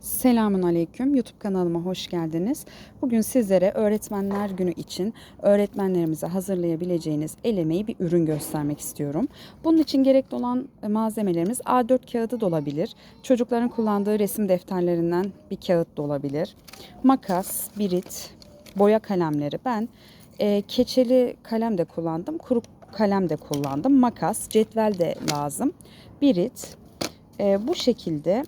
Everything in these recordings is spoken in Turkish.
Selamun Aleyküm. YouTube kanalıma hoş geldiniz. Bugün sizlere Öğretmenler Günü için öğretmenlerimize hazırlayabileceğiniz el emeği bir ürün göstermek istiyorum. Bunun için gerekli olan malzemelerimiz A4 kağıdı da olabilir. Çocukların kullandığı resim defterlerinden bir kağıt da olabilir. Makas, birit, boya kalemleri. Ben e, keçeli kalem de kullandım, kuru kalem de kullandım. Makas, cetvel de lazım. Birit, e, bu şekilde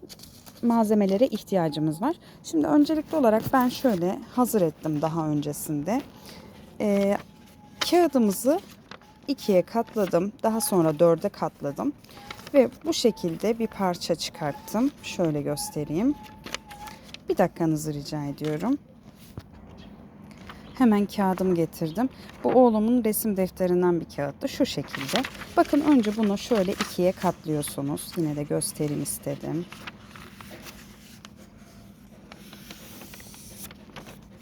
malzemelere ihtiyacımız var. Şimdi öncelikli olarak ben şöyle hazır ettim daha öncesinde. Ee, kağıdımızı ikiye katladım. Daha sonra dörde katladım. Ve bu şekilde bir parça çıkarttım. Şöyle göstereyim. Bir dakikanızı rica ediyorum. Hemen kağıdımı getirdim. Bu oğlumun resim defterinden bir kağıttı. Şu şekilde. Bakın önce bunu şöyle ikiye katlıyorsunuz. Yine de göstereyim istedim.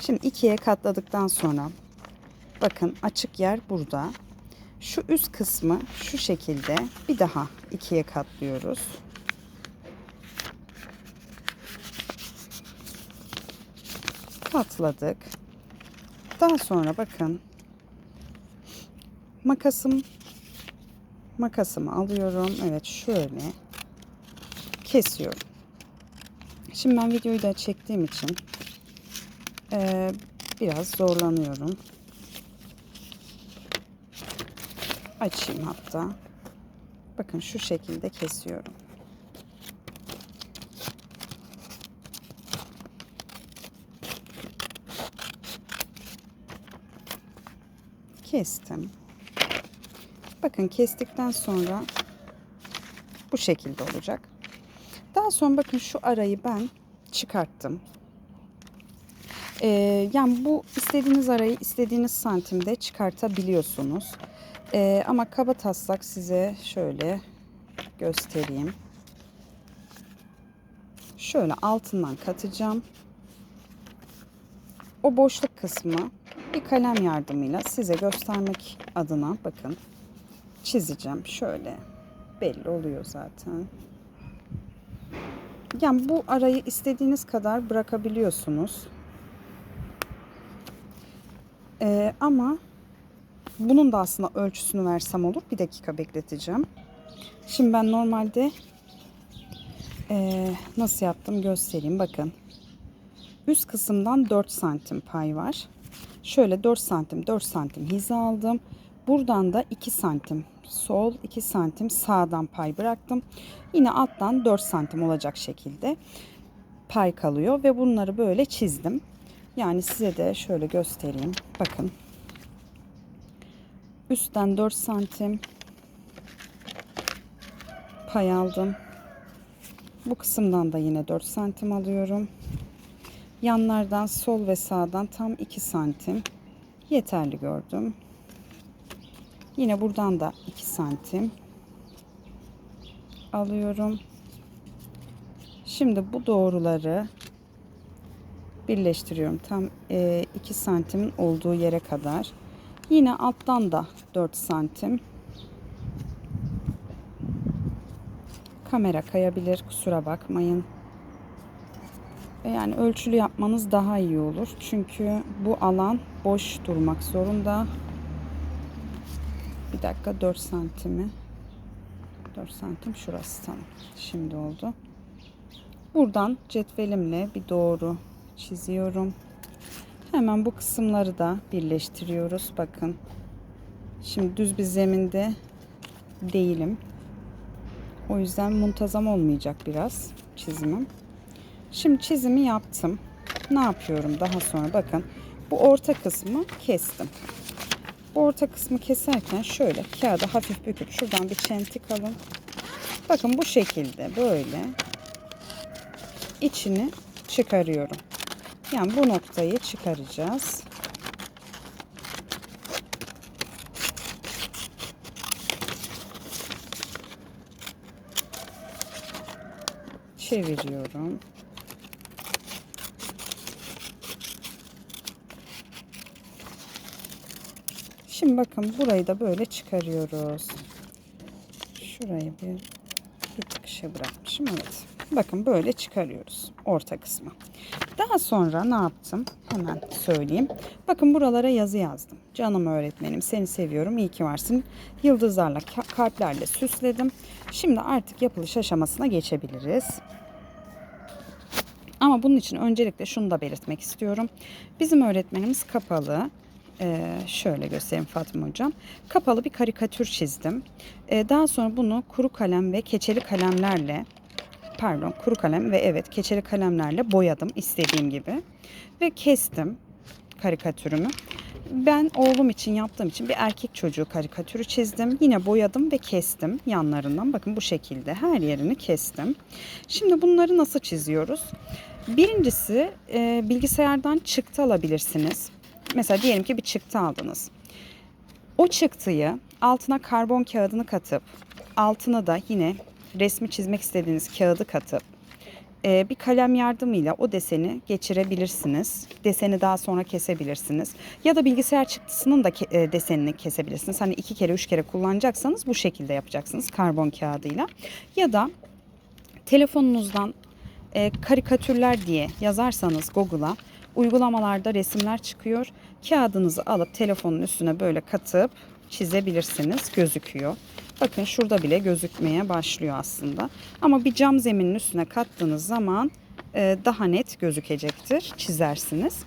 Şimdi ikiye katladıktan sonra bakın açık yer burada. Şu üst kısmı şu şekilde bir daha ikiye katlıyoruz. Katladık. Daha sonra bakın makasım makasımı alıyorum. Evet şöyle kesiyorum. Şimdi ben videoyu da çektiğim için ee, biraz zorlanıyorum. Açayım hatta. Bakın şu şekilde kesiyorum. Kestim. Bakın kestikten sonra bu şekilde olacak. Daha sonra bakın şu arayı ben çıkarttım. Ee, yani bu istediğiniz arayı istediğiniz santimde çıkartabiliyorsunuz. Ee, ama kaba taslak size şöyle göstereyim. Şöyle altından katacağım. O boşluk kısmı bir kalem yardımıyla size göstermek adına bakın çizeceğim. Şöyle belli oluyor zaten. Yani bu arayı istediğiniz kadar bırakabiliyorsunuz. Ee, ama bunun da aslında ölçüsünü versem olur. Bir dakika bekleteceğim. Şimdi ben normalde e, nasıl yaptım göstereyim. Bakın. Üst kısımdan 4 santim pay var. Şöyle 4 santim 4 santim hiza aldım. Buradan da 2 santim sol 2 santim sağdan pay bıraktım. Yine alttan 4 santim olacak şekilde pay kalıyor ve bunları böyle çizdim. Yani size de şöyle göstereyim. Bakın. Üstten 4 santim pay aldım. Bu kısımdan da yine 4 santim alıyorum. Yanlardan sol ve sağdan tam 2 santim yeterli gördüm. Yine buradan da 2 santim alıyorum. Şimdi bu doğruları birleştiriyorum. Tam 2 e, santimin olduğu yere kadar. Yine alttan da 4 santim. Kamera kayabilir kusura bakmayın. Yani ölçülü yapmanız daha iyi olur. Çünkü bu alan boş durmak zorunda. Bir dakika 4 santimi. 4 santim şurası tamam. Şimdi oldu. Buradan cetvelimle bir doğru çiziyorum. Hemen bu kısımları da birleştiriyoruz. Bakın. Şimdi düz bir zeminde değilim. O yüzden muntazam olmayacak biraz çizimim. Şimdi çizimi yaptım. Ne yapıyorum daha sonra? Bakın. Bu orta kısmı kestim. Bu orta kısmı keserken şöyle kağıdı hafif büküp şuradan bir çentik alın. Bakın bu şekilde böyle içini çıkarıyorum. Yani bu noktayı çıkaracağız. Çeviriyorum. Şimdi bakın burayı da böyle çıkarıyoruz. Şurayı bir, bir tık şey bırakmışım. Evet. Bakın böyle çıkarıyoruz orta kısmı. Daha sonra ne yaptım? Hemen söyleyeyim. Bakın buralara yazı yazdım. Canım öğretmenim seni seviyorum iyi ki varsın. Yıldızlarla ka- kalplerle süsledim. Şimdi artık yapılış aşamasına geçebiliriz. Ama bunun için öncelikle şunu da belirtmek istiyorum. Bizim öğretmenimiz kapalı. Ee, şöyle göstereyim Fatma Hocam. Kapalı bir karikatür çizdim. Ee, daha sonra bunu kuru kalem ve keçeli kalemlerle pardon kuru kalem ve evet keçeli kalemlerle boyadım istediğim gibi. Ve kestim karikatürümü. Ben oğlum için yaptığım için bir erkek çocuğu karikatürü çizdim. Yine boyadım ve kestim yanlarından. Bakın bu şekilde her yerini kestim. Şimdi bunları nasıl çiziyoruz? Birincisi e, bilgisayardan çıktı alabilirsiniz. Mesela diyelim ki bir çıktı aldınız. O çıktıyı altına karbon kağıdını katıp altına da yine resmi çizmek istediğiniz kağıdı katıp e, bir kalem yardımıyla o deseni geçirebilirsiniz. Deseni daha sonra kesebilirsiniz. Ya da bilgisayar çıktısının da e, desenini kesebilirsiniz. Hani iki kere üç kere kullanacaksanız bu şekilde yapacaksınız karbon kağıdıyla. Ya da telefonunuzdan e, karikatürler diye yazarsanız Google'a uygulamalarda resimler çıkıyor. Kağıdınızı alıp telefonun üstüne böyle katıp çizebilirsiniz. Gözüküyor. Bakın şurada bile gözükmeye başlıyor aslında. Ama bir cam zeminin üstüne kattığınız zaman e, daha net gözükecektir. Çizersiniz.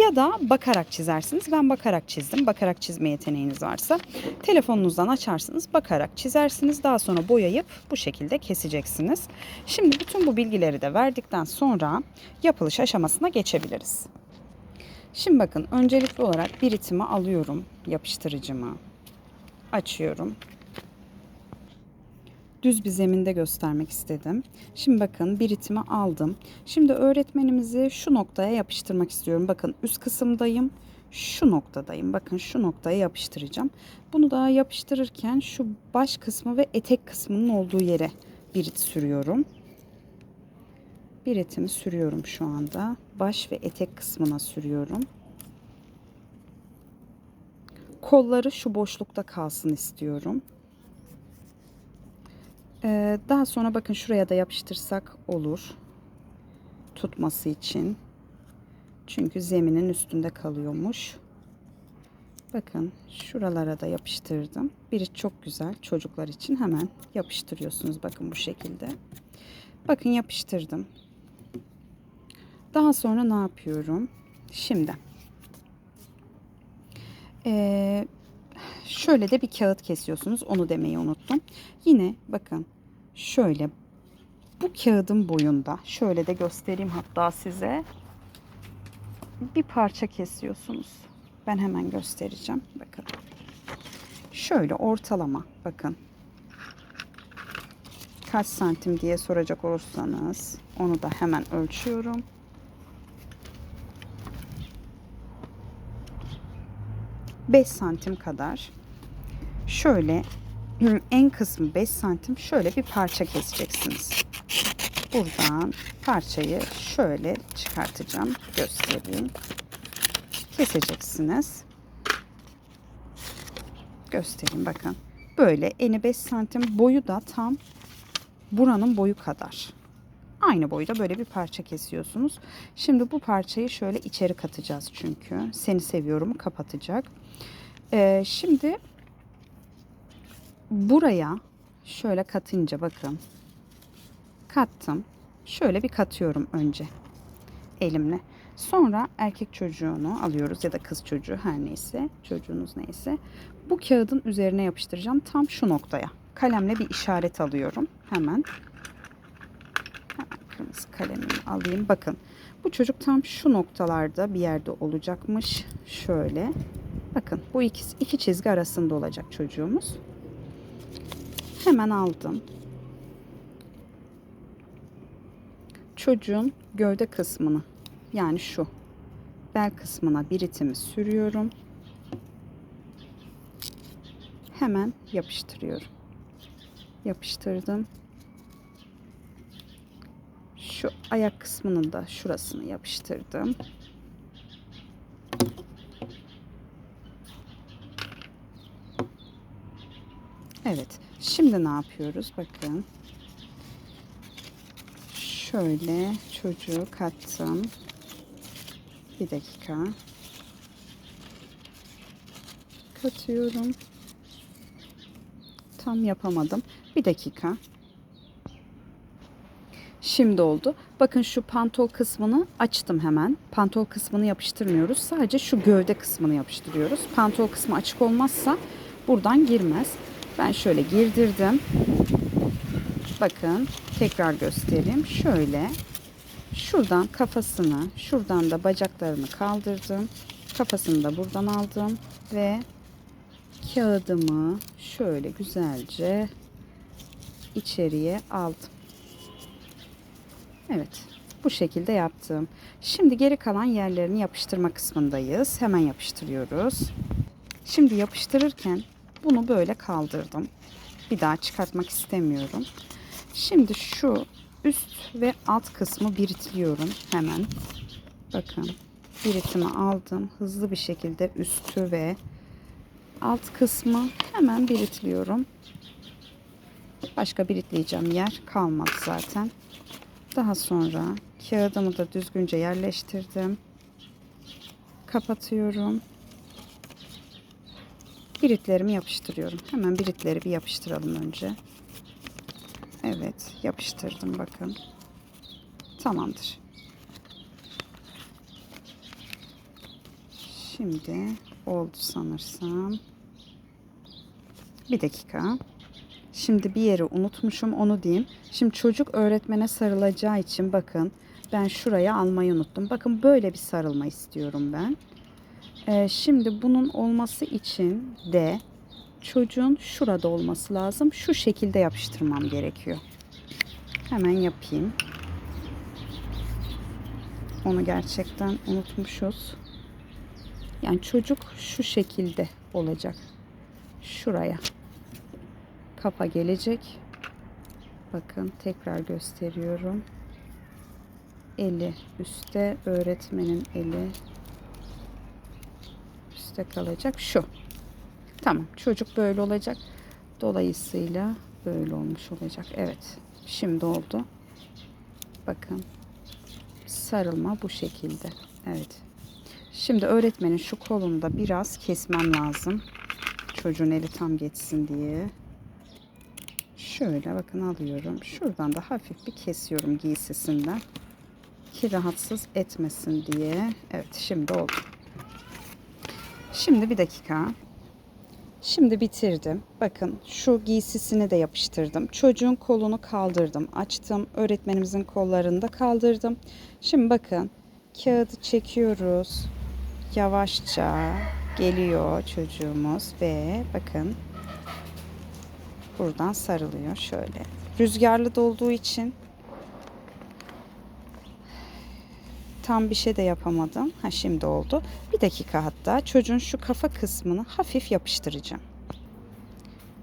Ya da bakarak çizersiniz. Ben bakarak çizdim. Bakarak çizme yeteneğiniz varsa telefonunuzdan açarsınız. Bakarak çizersiniz. Daha sonra boyayıp bu şekilde keseceksiniz. Şimdi bütün bu bilgileri de verdikten sonra yapılış aşamasına geçebiliriz. Şimdi bakın öncelikli olarak bir itimi alıyorum yapıştırıcımı. Açıyorum düz bir zeminde göstermek istedim. Şimdi bakın bir ritmi aldım. Şimdi öğretmenimizi şu noktaya yapıştırmak istiyorum. Bakın üst kısımdayım. Şu noktadayım. Bakın şu noktaya yapıştıracağım. Bunu da yapıştırırken şu baş kısmı ve etek kısmının olduğu yere bir it sürüyorum. Bir etimi sürüyorum şu anda. Baş ve etek kısmına sürüyorum. Kolları şu boşlukta kalsın istiyorum. Ee, daha sonra bakın şuraya da yapıştırsak olur. Tutması için. Çünkü zeminin üstünde kalıyormuş. Bakın şuralara da yapıştırdım. Biri çok güzel çocuklar için hemen yapıştırıyorsunuz. Bakın bu şekilde. Bakın yapıştırdım. Daha sonra ne yapıyorum? Şimdi. Ee, şöyle de bir kağıt kesiyorsunuz. Onu demeyi unuttum. Yine bakın şöyle bu kağıdın boyunda şöyle de göstereyim hatta size bir parça kesiyorsunuz. Ben hemen göstereceğim. Bakın. Şöyle ortalama bakın. Kaç santim diye soracak olursanız onu da hemen ölçüyorum. Beş santim kadar şöyle en kısmı 5 santim şöyle bir parça keseceksiniz. Buradan parçayı şöyle çıkartacağım. Göstereyim. Keseceksiniz. Göstereyim bakın. Böyle eni 5 santim boyu da tam buranın boyu kadar. Aynı boyda böyle bir parça kesiyorsunuz. Şimdi bu parçayı şöyle içeri katacağız çünkü. Seni seviyorumu kapatacak. Ee, şimdi buraya şöyle katınca bakın. Kattım. Şöyle bir katıyorum önce elimle. Sonra erkek çocuğunu alıyoruz ya da kız çocuğu her neyse çocuğunuz neyse. Bu kağıdın üzerine yapıştıracağım tam şu noktaya. Kalemle bir işaret alıyorum hemen. Kırmızı kalemimi alayım. Bakın bu çocuk tam şu noktalarda bir yerde olacakmış. Şöyle. Bakın bu iki, iki çizgi arasında olacak çocuğumuz. Hemen aldım. Çocuğun gövde kısmını yani şu bel kısmına bir itimi sürüyorum. Hemen yapıştırıyorum. Yapıştırdım. Şu ayak kısmının da şurasını yapıştırdım. Evet. Şimdi ne yapıyoruz? Bakın. Şöyle çocuğu kattım. Bir dakika. Katıyorum. Tam yapamadım. Bir dakika. Şimdi oldu. Bakın şu pantol kısmını açtım hemen. Pantol kısmını yapıştırmıyoruz. Sadece şu gövde kısmını yapıştırıyoruz. Pantol kısmı açık olmazsa buradan girmez. Ben şöyle girdirdim. Bakın tekrar göstereyim. Şöyle şuradan kafasını, şuradan da bacaklarını kaldırdım. Kafasını da buradan aldım ve kağıdımı şöyle güzelce içeriye aldım. Evet. Bu şekilde yaptım. Şimdi geri kalan yerlerini yapıştırma kısmındayız. Hemen yapıştırıyoruz. Şimdi yapıştırırken bunu böyle kaldırdım. Bir daha çıkartmak istemiyorum. Şimdi şu üst ve alt kısmı biritliyorum hemen. Bakın biritimi aldım. Hızlı bir şekilde üstü ve alt kısmı hemen biritliyorum. Başka biritleyeceğim yer kalmadı zaten. Daha sonra kağıdımı da düzgünce yerleştirdim. Kapatıyorum. Biritlerimi yapıştırıyorum. Hemen biritleri bir yapıştıralım önce. Evet, yapıştırdım bakın. Tamamdır. Şimdi oldu sanırsam. Bir dakika. Şimdi bir yeri unutmuşum onu diyeyim. Şimdi çocuk öğretmene sarılacağı için bakın ben şuraya almayı unuttum. Bakın böyle bir sarılma istiyorum ben. Ee, şimdi bunun olması için de çocuğun şurada olması lazım. Şu şekilde yapıştırmam gerekiyor. Hemen yapayım. Onu gerçekten unutmuşuz. Yani çocuk şu şekilde olacak. Şuraya kafa gelecek. Bakın tekrar gösteriyorum. Eli üstte, öğretmenin eli üstte kalacak. Şu. Tamam. Çocuk böyle olacak. Dolayısıyla böyle olmuş olacak. Evet. Şimdi oldu. Bakın. Sarılma bu şekilde. Evet. Şimdi öğretmenin şu kolunda biraz kesmem lazım. Çocuğun eli tam geçsin diye. Şöyle bakın alıyorum. Şuradan da hafif bir kesiyorum giysisinden. Ki rahatsız etmesin diye. Evet şimdi oldu. Şimdi bir dakika. Şimdi bitirdim. Bakın şu giysisini de yapıştırdım. Çocuğun kolunu kaldırdım. Açtım. Öğretmenimizin kollarını da kaldırdım. Şimdi bakın kağıdı çekiyoruz. Yavaşça geliyor çocuğumuz ve bakın buradan sarılıyor şöyle. Rüzgarlı da olduğu için tam bir şey de yapamadım. Ha şimdi oldu. Bir dakika hatta çocuğun şu kafa kısmını hafif yapıştıracağım.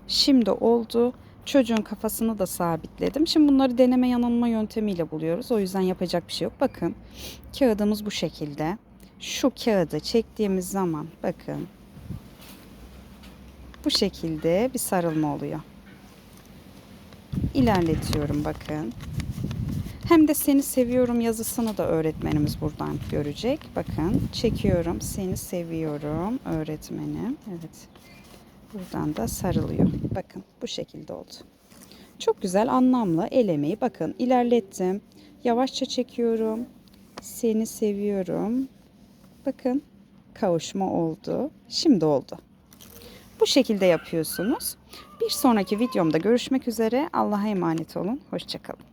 Şimdi oldu. Çocuğun kafasını da sabitledim. Şimdi bunları deneme yanılma yöntemiyle buluyoruz. O yüzden yapacak bir şey yok. Bakın kağıdımız bu şekilde. Şu kağıdı çektiğimiz zaman bakın bu şekilde bir sarılma oluyor. İlerletiyorum bakın. Hem de seni seviyorum yazısını da öğretmenimiz buradan görecek. Bakın çekiyorum seni seviyorum öğretmenim. Evet. Buradan da sarılıyor. Bakın bu şekilde oldu. Çok güzel anlamlı el emeği. Bakın ilerlettim. Yavaşça çekiyorum. Seni seviyorum. Bakın kavuşma oldu. Şimdi oldu. Bu şekilde yapıyorsunuz. Bir sonraki videomda görüşmek üzere. Allah'a emanet olun. Hoşçakalın.